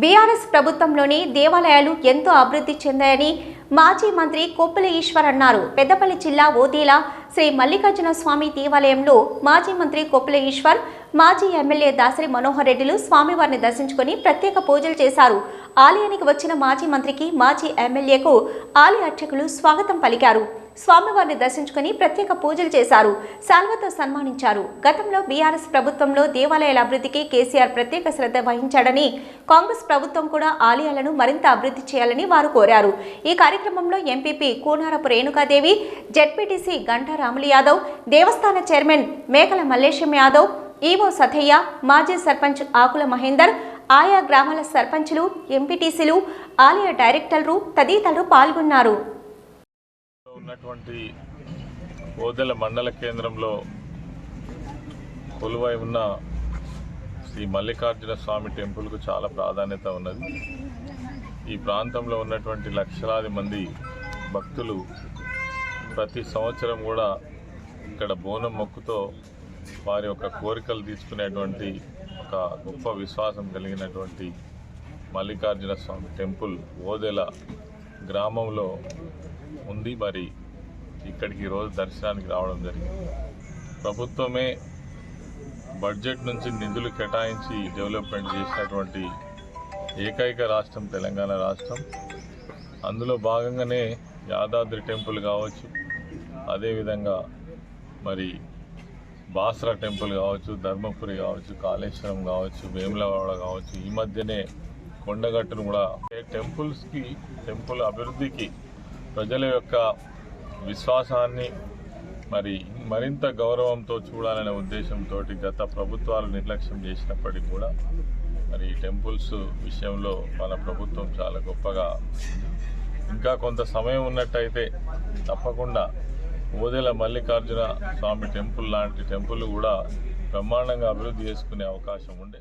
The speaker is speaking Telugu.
బీఆర్ఎస్ ప్రభుత్వంలోని దేవాలయాలు ఎంతో అభివృద్ధి చెందాయని మాజీ మంత్రి కొప్పుల ఈశ్వర్ అన్నారు. పెద్దపల్లి జిల్లా ఓదేల శ్రీ మల్లికార్జున స్వామి దేవాలయంలో మాజీ మంత్రి కొప్పుల ఈశ్వర్ మాజీ ఎమ్మెల్యే దాసరి మనోహర్ రెడ్డిలు స్వామివారిని దర్శించుకుని ప్రత్యేక పూజలు చేశారు. ఆలయానికి వచ్చిన మాజీ మంత్రికి మాజీ ఎమ్మెల్యేకు ఆలయ అర్చకులు స్వాగతం పలికారు. స్వామివారిని దర్శించుకుని ప్రత్యేక పూజలు చేశారు. శాల్వతో సన్మానించారు. గతంలో బీఆర్ఎస్ ప్రభుత్వంలో దేవాలయాల అభివృద్ధికి కేసీఆర్ ప్రత్యేక శ్రద్ధ వహించాడని కాంగ్రెస్ ప్రభుత్వం కూడా ఆలయాలను మరింత అభివృద్ధి చేయాలని వారు కోరారు. ఈ కార్యక్రమంలో ఎంపీపీ కూనారపు రేణుకాదేవి జెడ్పీటీసీ గంటా రాములు యాదవ్ దేవస్థాన చైర్మన్ మేకల మల్లేశం యాదవ్ ఈవో సథయ్య మాజీ సర్పంచ్ ఆకుల మహేందర్ ఆయా గ్రామాల సర్పంచులు ఎంపీటీసీలు ఆలయ డైరెక్టర్లు తదితరులు పాల్గొన్నారు. ఉన్నటువంటి ఓదెల మండల కేంద్రంలో కొలువై ఉన్న శ్రీ మల్లికార్జున స్వామి టెంపుల్కు చాలా ప్రాధాన్యత ఉన్నది. ఈ ప్రాంతంలో ఉన్నటువంటి లక్షలాది మంది భక్తులు ప్రతి సంవత్సరం కూడా ఇక్కడ బోనం మొక్కుతో వారి యొక్క కోరికలు తీసుకునేటువంటి ఒక గొప్ప విశ్వాసం కలిగినటువంటి మల్లికార్జున స్వామి టెంపుల్ ఓదెల గ్రామంలో ఉంది మరి ఇక్కడికి ఈరోజు దర్శనానికి రావడం జరిగింది. ప్రభుత్వమే బడ్జెట్ నుంచి నిధులు కేటాయించి డెవలప్మెంట్ చేసినటువంటి ఏకైక రాష్ట్రం తెలంగాణ రాష్ట్రం. అందులో భాగంగానే యాదాద్రి టెంపుల్ కావచ్చు అదేవిధంగా మరి బాసరా టెంపుల్ కావచ్చు ధర్మపురి కావచ్చు కాళేశ్వరం కావచ్చు వేములవాడ కావచ్చు ఈ మధ్యనే కొండగట్టును కూడా. ఏ టెంపుల్స్కి టెంపుల్ అభివృద్ధికి ప్రజల యొక్క విశ్వాసాన్ని మరి మరింత గౌరవంతో చూడాలనే ఉద్దేశంతో గత ప్రభుత్వాలు నిర్లక్ష్యం చేసినప్పటికీ కూడా మరి ఈ టెంపుల్స్ విషయంలో మన ప్రభుత్వం చాలా గొప్పగా ఉంది. ఇంకా కొంత సమయం ఉన్నట్టయితే తప్పకుండా ఓదెల మల్లికార్జున స్వామి టెంపుల్ లాంటి టెంపుల్ కూడా బ్రహ్మాండంగా అభివృద్ధి చేసుకునే అవకాశం ఉండే